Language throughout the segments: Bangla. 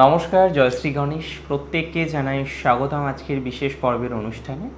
নমস্কার, জয়শ্রী গণেশ। প্রত্যেককে জানাই স্বাগতম আজকের বিশেষ পর্বের অনুষ্ঠানে।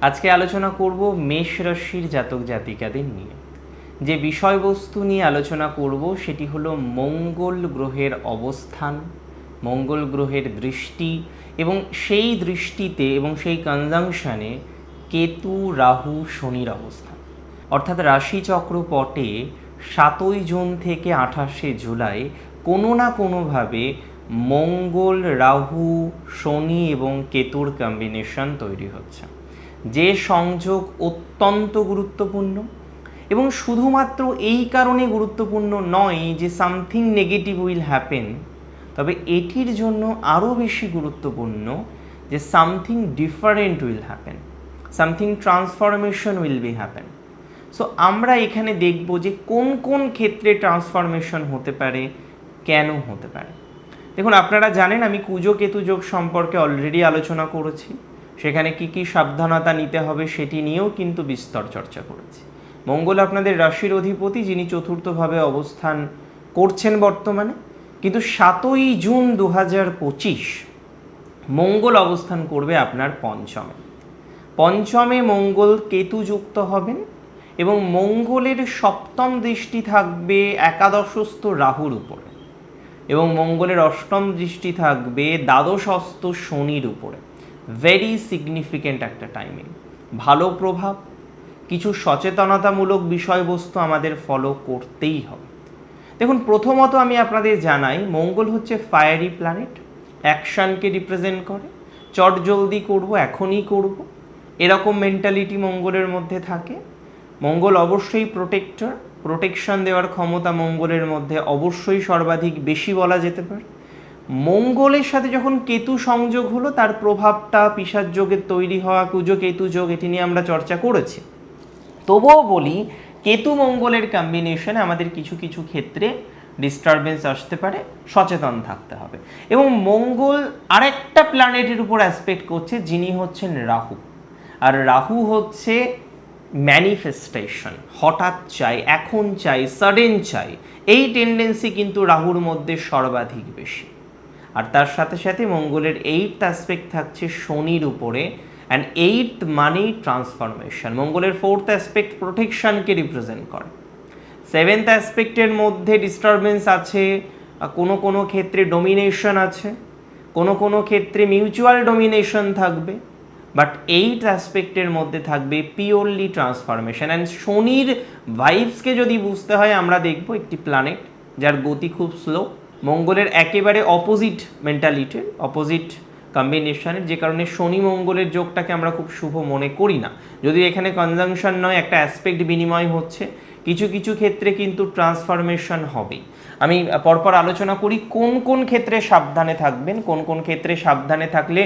আজকে আলোচনা করব মেষ রাশির জাতক জাতিকাদের নিয়ে। যে বিষয়বস্তু নিয়ে আলোচনা করব সেটি হলো মঙ্গল গ্রহের অবস্থান, মঙ্গল গ্রহের দৃষ্টি এবং সেই দৃষ্টিতে এবং সেই কনজাংশনে কেতু, রাহু, শনির অবস্থান। অর্থাৎ রাশিচক্র পটে সাতই জুন থেকে আঠাশে জুলাই কোনো না কোনোভাবে মঙ্গল, রাহু, শনি এবং কেতুর কম্বিনেশন তৈরি হচ্ছে। যে সংযোগ অত্যন্ত গুরুত্বপূর্ণ এবং শুধুমাত্র এই কারণে গুরুত্বপূর্ণ নয় যে সামথিং নেগেটিভ উইল হ্যাপেন তবে এটির জন্য আরও বেশি গুরুত্বপূর্ণ যে something different will happen something transformation will be happen so আমরা এখানে দেখব যে কোন কোন ক্ষেত্রে ট্রান্সফরমেশন হতে পারে, কেন হতে পারে। দেখুন, আপনারা জানেন আমি কুজো কেতু যোগ সম্পর্কে অলরেডি আলোচনা করেছি। সেখানে কি কি সাবধানতা নিতে হবে সেটি নিয়েও কিন্তু বিস্তর চর্চা করেছি। মঙ্গল আপনাদের রাশির অধিপতি, যিনি চতুর্থভাবে অবস্থান করছেন বর্তমানে। কিন্তু সাতই জুন দু পঁচিশ মঙ্গল অবস্থান করবে আপনার পঞ্চমে। পঞ্চমে মঙ্গল কেতু যুক্ত হবেন এবং মঙ্গলের সপ্তম দৃষ্টি থাকবে একাদশস্থ রাহুর উপরে। এবং মঙ্গলের অষ্টম দৃষ্টি থাকবে দ্বাদশস্থ শনির উপরে। ভেরি সিগনিফিক্যান্ট একটা টাইমিং ভালো প্রভাব, কিছু সচেতনতামূলক বিষয়বস্তু আমাদের ফলো করতেই হবে। দেখুন, প্রথমত আমি আপনাদের জানাই, মঙ্গল হচ্ছে ফায়ারি প্ল্যানেট অ্যাকশানকে রিপ্রেজেন্ট করে, চট জলদি করব, এখনই করব। এরকম মেন্টালিটি মঙ্গলের মধ্যে থাকে। মঙ্গল অবশ্যই প্রোটেক্টর প্রোটেকশন দেওয়ার ক্ষমতা মঙ্গলের মধ্যে অবশ্যই সর্বাধিক বেশি বলা যেতে পারে। মঙ্গলের সাথে যখন কেতু সংযোগ হলো, তার প্রভাবটা পিসার যোগের তৈরি হওয়া, কুজো কেতু যোগ, এটি নিয়ে আমরা চর্চা করেছি। তবুও বলি, কেতু মঙ্গলের কম্বিনেশনে আমাদের কিছু কিছু ক্ষেত্রে ডিস্টারবেন্স আসতে পারে, সচেতন থাকতে হবে। এবং মঙ্গল আরেকটা প্ল্যানেটের উপর অ্যাসপেক্ট করছে, যিনি হচ্ছেন রাহু। আর রাহু হচ্ছে ম্যানিফেস্টেশন হঠাৎ চাই, এখন চাই সাডেন চাই, এই টেন্ডেন্সি কিন্তু রাহুর মধ্যে সর্বাধিক বেশি। আর তার সাথে সাথে মঙ্গলের এইট অ্যাসপেক্ট থাকছে শনির উপরে অ্যান্ড এইট মানি ট্রান্সফরমেশন মঙ্গলের ফোর্থ অ্যাসপেক্ট প্রোটেকশনকে রিপ্রেজেন্ট করে। সেভেন্থ অ্যাসপেক্টের মধ্যে ডিস্টারবেন্স আছে কোনো কোনো ক্ষেত্রে ডোমিনেশন আছে, কোনো কোনো ক্ষেত্রে মিউচুয়াল ডোমিনেশন থাকবে। বাট এইট অ্যাসপেক্টের মধ্যে থাকবে পিওরলি ট্রান্সফরমেশন অ্যান্ড শনির ভাইবসকে যদি বুঝতে হয়, আমরা দেখব একটি প্ল্যানেট যার গতি খুব স্লো মঙ্গলের একেবারে অপোজিট মেন্টালিটির অপোজিট কম্বিনেশনের যে কারণে শনি মঙ্গলের যোগটাকে আমরা খুব শুভ মনে করি না। যদি এখানে কনজাংশন নয়, একটা অ্যাসপেক্ট বিনিময় হচ্ছে, কিছু কিছু ক্ষেত্রে কিন্তু ট্রান্সফরমেশন হবে আমি পরপর আলোচনা করি কোন কোন ক্ষেত্রে সাবধানে থাকবেন, কোন কোন ক্ষেত্রে সাবধানে থাকলে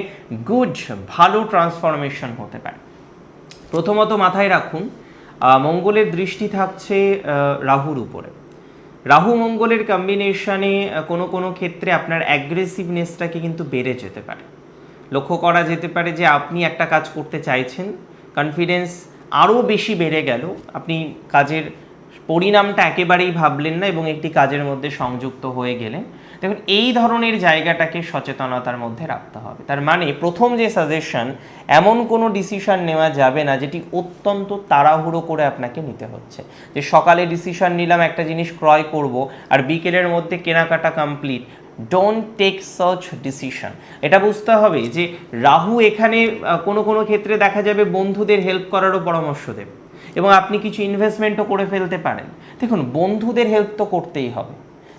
গুড ভালো ট্রান্সফরমেশন হতে পারে। প্রথমত মাথায় রাখুন মঙ্গলের দৃষ্টি থাকছে রাহুর উপরে। রাহু মঙ্গলের কম্বিনেশনে কোনো কোনো ক্ষেত্রে আপনার অ্যাগ্রেসিভনেসটাকে কিন্তু বেড়ে যেতে পারে। লক্ষ্য করা যেতে পারে যে আপনি একটা কাজ করতে চাইছেন কনফিডেন্স আরও বেশি বেড়ে গেল, আপনি কাজের পরিণামটা একেবারেই ভাবলেন না এবং একটি কাজের মধ্যে সংযুক্ত হয়ে গেলেন। দেখুন, এই ধরনের জায়গাটাকে সচেতনতার মধ্যে রাখতে হবে। তার মানে প্রথম যে সাজেশন এমন কোনো ডিসিশন নেওয়া যাবে না যেটি অত্যন্ত তাড়াহুড়ো করে আপনাকে নিতে হচ্ছে। যে সকালে ডিসিশন নিলাম, একটা জিনিস ক্রয় করব আর বিকেলের মধ্যে কেনাকাটা complete don't take search decision এটা বুঝতে হবে যে রাহু এখানে কোনো কোনো ক্ষেত্রে দেখা যাবে বন্ধুদের হেল্প করারও পরামর্শ দেবে। এবং আপনি কিছু ইনভেস্টমেন্টও করে ফেলতে পারেন। দেখুন, বন্ধুদের হেল্প তো করতেই হবে।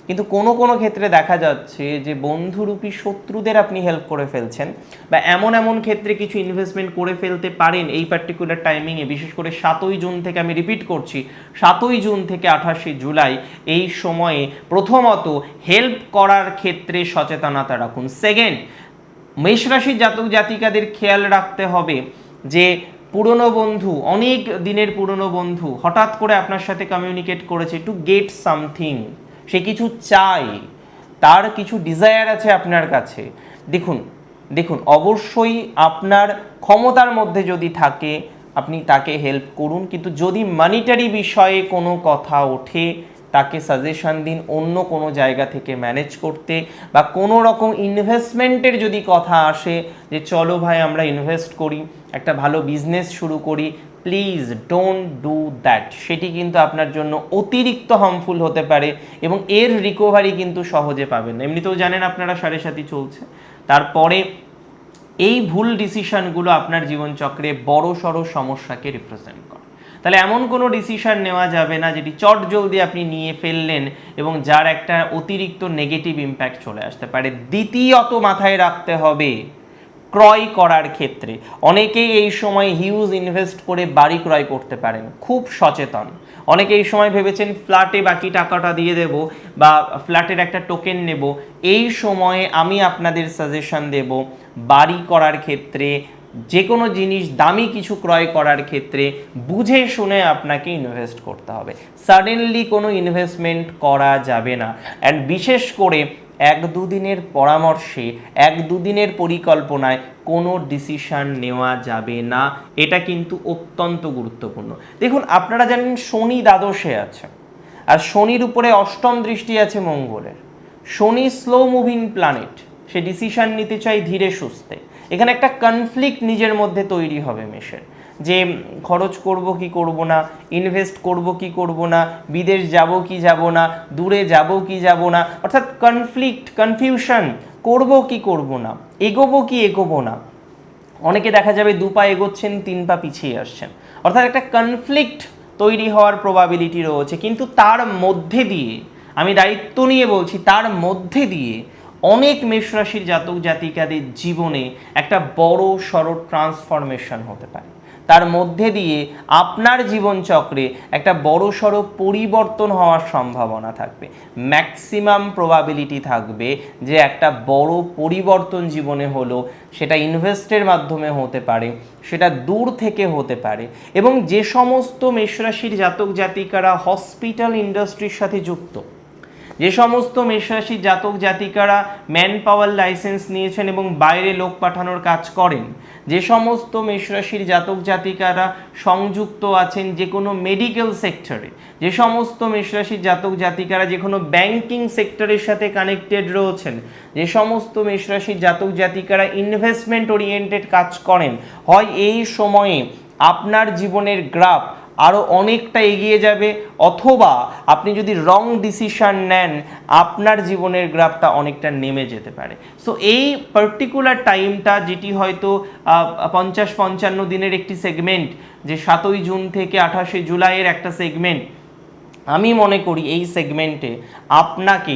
কিন্তু কোনো কোনো ক্ষেত্রে দেখা যাচ্ছে যে বন্ধুরূপী শত্রুদের আপনি হেল্প করে ফেলছেন বা এমন এমন ক্ষেত্রে কিছু ইনভেস্টমেন্ট করে ফেলতে পারেন এই পার্টিকুলার টাইমিংয়ে বিশেষ করে সাতই জুন থেকে আমি রিপিট করছি, সাতই জুন থেকে আঠাশে জুলাই এই সময়ে প্রথমত হেল্প করার ক্ষেত্রে সচেতনতা রাখুন। সেকেন্ড মেষ রাশির জাতক জাতিকাদের খেয়াল রাখতে হবে যে পুরনো বন্ধু, অনেক দিনের পুরনো বন্ধু, হঠাৎ করে আপনার সাথে কমিউনিকেট করেছে টু গেট সামথিং সে কিছু চাই তার কিছু ডিজায়ার আছে আপনার কাছে। দেখুন দেখুন, অবশ্যই আপনার ক্ষমতার মধ্যে যদি থাকে, আপনি তাকে হেল্প করুন, কিন্তু যদি মানিটারি বিষয়ে কোনো কথা ওঠে তাকে সাজেশন দিন অন্য কোনো জায়গা থেকে ম্যানেজ করতে বা কোনো রকম ইনভেস্টমেন্টের যদি কথা আসে যে চলো ভাই আমরা ইনভেস্ট করি, একটা ভালো বিজনেস শুরু করি প্লিজ ডোন্ট ডু দ্যাট সেটি কিন্তু আপনার জন্য অতিরিক্ত হার্মফুল হতে পারে এবং এর রিকভারি কিন্তু সহজে পাবেন না। এমনিতেও জানেন আপনারা সাড়ে সাথী চলছে। তারপরে এই ভুল ডিসিশনগুলো আপনার জীবনচক্রে বড় সড়ো সমস্যাকে রিপ্রেজেন্ট করে। তাহলে এমন কোনো ডিসিশন নেওয়া যাবে না যেটি চট জলদি আপনি নিয়ে ফেললেন এবং যার একটা অতিরিক্ত নেগেটিভ ইম্প্যাক্ট চলে আসতে পারে। দ্বিতীয়ত মাথায় রাখতে হবে, ক্রয় করার ক্ষেত্রে। অনেকেই এই সময় হিউজ ইনভেস্ট করে বাড়ি ক্রয় করতে পারেন, খুব সচেতন। অনেকে এই সময় ভেবেছেন ফ্ল্যাটে বাকি টাকাটা দিয়ে দেব বা ফ্ল্যাটের একটা টোকেন নেব। এই সময়ে আমি আপনাদের সাজেশন দেব, বাড়ি করার ক্ষেত্রে যে কোনো জিনিস, দামি কিছু ক্রয় করার ক্ষেত্রে বুঝে শুনে আপনাকে ইনভেস্ট করতে হবে। সাডেনলি কোনো ইনভেস্টমেন্ট করা যাবে না। অ্যান্ড বিশেষ করে এক দুদিনের পরামর্শে, এক দুদিনের পরিকল্পনায় কোনো ডিসিশান নেওয়া যাবে না। এটা কিন্তু অত্যন্ত গুরুত্বপূর্ণ। দেখুন, আপনারা জানেন শনি দ্বাদশে আছে। আর শনির উপরে অষ্টম দৃষ্টি আছে মঙ্গলের। শনি স্লো মুভিং প্ল্যানেট সে ডিসিশান নিতে চাই ধীরে সুস্থে। এখানে একটা কনফ্লিক্ট নিজের মধ্যে তৈরি হবে মেশের যে খরচ করব কি করব না ইনভেস্ট করব কি করব না, বিদেশ যাব কি যাব না, দূরে যাব কি যাব না, অর্থাৎ কনফ্লিক্ট কনফিউশন করব কি করব না, এগোবো কি এগোবো না। অনেকে দেখা যাবে দু পা এগোচ্ছেন, তিন পা পিছিয়ে আসছেন। অর্থাৎ একটা কনফ্লিক্ট তৈরি হওয়ার প্রবাবিলিটি রয়েছে, কিন্তু তার মধ্যে দিয়ে, আমি দায়িত্ব নিয়ে বলছি, তার মধ্যে দিয়ে অনেক মেষরাশির জাতক জাতিকাদের জীবনে একটা বড় সড়ো ট্রান্সফরমেশন হতে পারে। তার মধ্যে দিয়ে আপনার জীবনচক্রে একটা বড় সড়ো পরিবর্তন হওয়ার সম্ভাবনা থাকবে। ম্যাক্সিমাম প্রবাবিলিটি থাকবে যে একটা বড় পরিবর্তন জীবনে হলো, সেটা ইনভেস্টের মাধ্যমে হতে পারে, সেটা দূর থেকে হতে পারে এবং যে সমস্ত মেষরাশির জাতক জাতিকারা হসপিটাল ইন্ডাস্ট্রির সাথে যুক্ত যে সমস্ত মেষরাশি জাতক জাতিকারা ম্যান পাওয়ার লাইসেন্স নিয়েছেন এবং বাইরে লোক পাঠানোর কাজ করেন, যে সমস্ত মেষরাশির জাতক জাতিকারা সংযুক্ত আছেন যে কোনো মেডিকেল সেক্টরে যে সমস্ত মেষরাশির জাতক জাতিকারা যে কোনো ব্যাংকিং সেক্টরের সাথে কানেক্টেড রয়েছেন, যে সমস্ত মেষরাশির জাতক জাতিকারা ইনভেস্টমেন্ট ওরিয়েন্টেড কাজ করেন, হয় এই সময়ে আপনার জীবনের গ্রাফ আরও অনেকটা এগিয়ে যাবে, অথবা আপনি যদি রং ডিসিশন নেন, আপনার জীবনের গ্রাফটা অনেকটা নেমে যেতে পারে। সো এই পার্টিকুলার টাইমটা যেটি হয়তো পঞ্চাশ পঞ্চান্ন দিনের একটি সেগমেন্ট যে সাতই জুন থেকে আঠাশে জুলাইয়ের একটা সেগমেন্ট আমি মনে করি এই সেগমেন্টে আপনাকে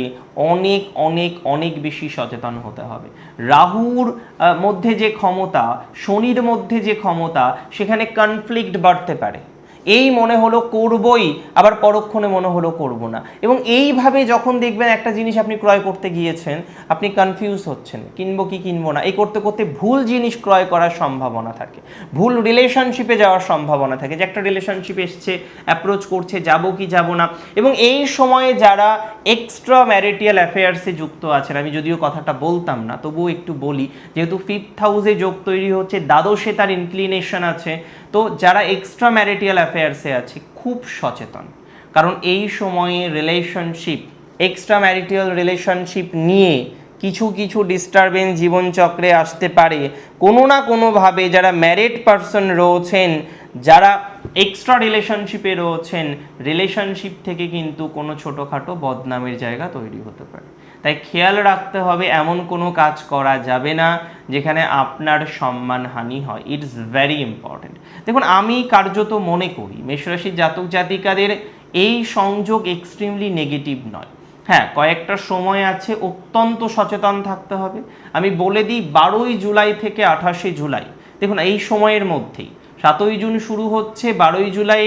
অনেক অনেক অনেক বেশি সচেতন হতে হবে। রাহুর মধ্যে যে ক্ষমতা, শনির মধ্যে যে ক্ষমতা, সেখানে কনফ্লিক্ট বাড়তে পারে। এই মনে হলো করবই, আবার পরক্ষণে মনে হলো করব না। এবং এইভাবে যখন দেখবেন একটা জিনিস আপনি ক্রয় করতে গিয়েছেন, আপনি কনফিউজ হচ্ছেন, কিনবো কি কিনবো না, এই করতে করতে ভুল জিনিস ক্রয় করার সম্ভাবনা থাকে। ভুল রিলেশনশিপে যাওয়ার সম্ভাবনা থাকে যে একটা রিলেশনশিপ এসছে অ্যাপ্রোচ করছে, যাব কি যাব না। এবং এই সময়ে যারা এক্সট্রা ম্যারিটিয়াল অ্যাফেয়ার্সে যুক্ত আছেন, আমি যদিও কথাটা বলতাম না, তবুও একটু বলি, যেহেতু ফিফথ হাউসে যোগ তৈরি হচ্ছে, দ্বাদশে তার ইনক্লিনেশন আছে তো যারা এক্সট্রা ম্যারিটিয়াল অ্যাফেয়ার্সে আছে, খুব সচেতন। কারণ এই সময়ে রিলেশনশিপ এক্সট্রা ম্যারিটিয়াল রিলেশনশিপ নিয়ে কিছু কিছু ডিস্টারবেন্স জীবনচক্রে আসতে পারে। কোনো না কোনোভাবে যারা ম্যারিড পারসন রয়েছেন, যারা এক্সট্রা রিলেশনশিপে রয়েছেন রিলেশনশিপ থেকে কিন্তু কোনো ছোটোখাটো বদনামের জায়গা তৈরি হতে পারে। তাই খেয়াল রাখতে হবে এমন কোনো কাজ করা যাবে না যেখানে আপনার সম্মানহানি হয়। ইটস ভেরি ইম্পর্ট্যান্ট দেখুন, আমি কার্যত মনে করি মেষরাশির জাতক জাতিকাদের এই সংযোগ এক্সট্রিমলি নেগেটিভ নয়। হ্যাঁ কয়েকটা সময় আছে অত্যন্ত সচেতন থাকতে হবে। আমি বলে দিই, বারোই জুলাই থেকে আঠাশে জুলাই, দেখুন, এই সময়ের মধ্যেই। সাতই জুন শুরু হচ্ছে, বারোই জুলাই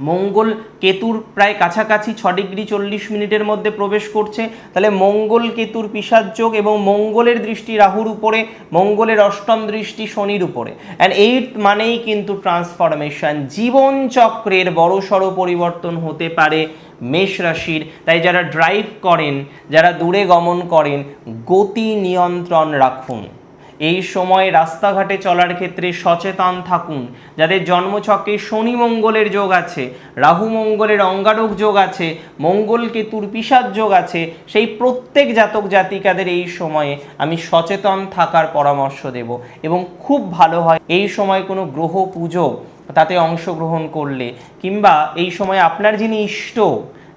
মঙ্গল কেতুর প্রায় কাছাকাছি ছ ডিগ্রি চল্লিশ মিনিটের মধ্যে প্রবেশ করছে। তাহলে মঙ্গল কেতুর পিসার যোগ এবং মঙ্গলের দৃষ্টি রাহুর উপরে, মঙ্গলের অষ্টম দৃষ্টি শনির উপরে। অ্যান্ড এইট মানেই কিন্তু ট্রান্সফরমেশন জীবন চক্রের বড় সড়ো পরিবর্তন হতে পারে মেষ রাশির। তাই যারা ড্রাইভ করেন, যারা দূরে গমন করেন, গতি নিয়ন্ত্রণ রাখুন। এই সময় রাস্তাঘাটে চলার ক্ষেত্রে সচেতন থাকুন। যাদের জন্মছকে শনি মঙ্গলের যোগ আছে, রাহু মঙ্গলের অঙ্গারক যোগ আছে মঙ্গল কেতুর পিসার যোগ আছে, সেই প্রত্যেক জাতক জাতিকাদের এই সময়ে আমি সচেতন থাকার পরামর্শ দেব এবং খুব ভালো হয় এই সময় কোনো গ্রহ পুজো তাতে অংশগ্রহণ করলে কিংবা এই সময় আপনার যিনি ইষ্ট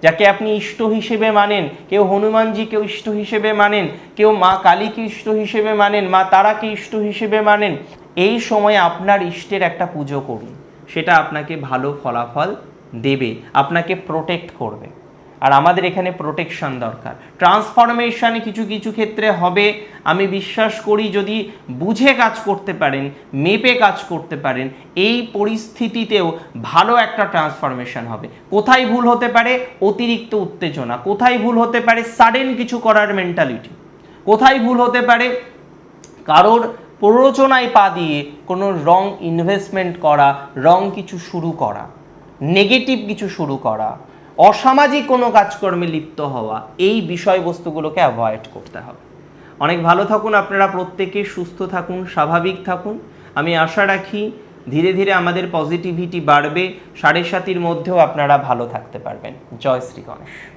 যাকে আপনি ইষ্ট হিসেবে মানেন, কেউ হনুমানজিকে ইষ্ট হিসেবে মানেন, কেউ মা কালীকে ইষ্ট হিসেবে মানেন, মা তারাকে ইষ্ট হিসেবে মানেন, এই সময় আপনার ইষ্টের একটা পুজো করুন। সেটা আপনাকে ভালো ফলাফল দেবে, আপনাকে প্রোটেক্ট করবে। আর আমাদের এখানে প্রোটেকশন দরকার। ট্রান্সফরমেশন কিছু কিছু ক্ষেত্রে হবে। আমি বিশ্বাস করি যদি বুঝে কাজ করতে পারেন, মেপে কাজ করতে পারেন, এই পরিস্থিতিতেও ভালো একটা ট্রান্সফরমেশন হবে। কোথায় ভুল হতে পারে? অতিরিক্ত উত্তেজনা। কোথায় ভুল হতে পারে? সাডেন কিছু করার মেন্টালিটি কোথায় ভুল হতে পারে? কারোর প্ররোচনায় পা দিয়ে কোনো রং ইনভেস্টমেন্ট করা রং কিছু শুরু করা নেগেটিভ কিছু শুরু করা অসামাজিক কোনো কাজকর্মে লিপ্ত হওয়া, এই বিষয়বস্তুগুলোকে অ্যাভয়েড করতে হবে। অনেক ভালো থাকুন আপনারা প্রত্যেকে, সুস্থ থাকুন, স্বাভাবিক থাকুন। আমি আশা রাখি ধীরে ধীরে আমাদের পজিটিভিটি বাড়বে, সাড়ে সাতির মধ্যেও আপনারা ভালো থাকতে পারবেন। জয় শ্রী গণেশ।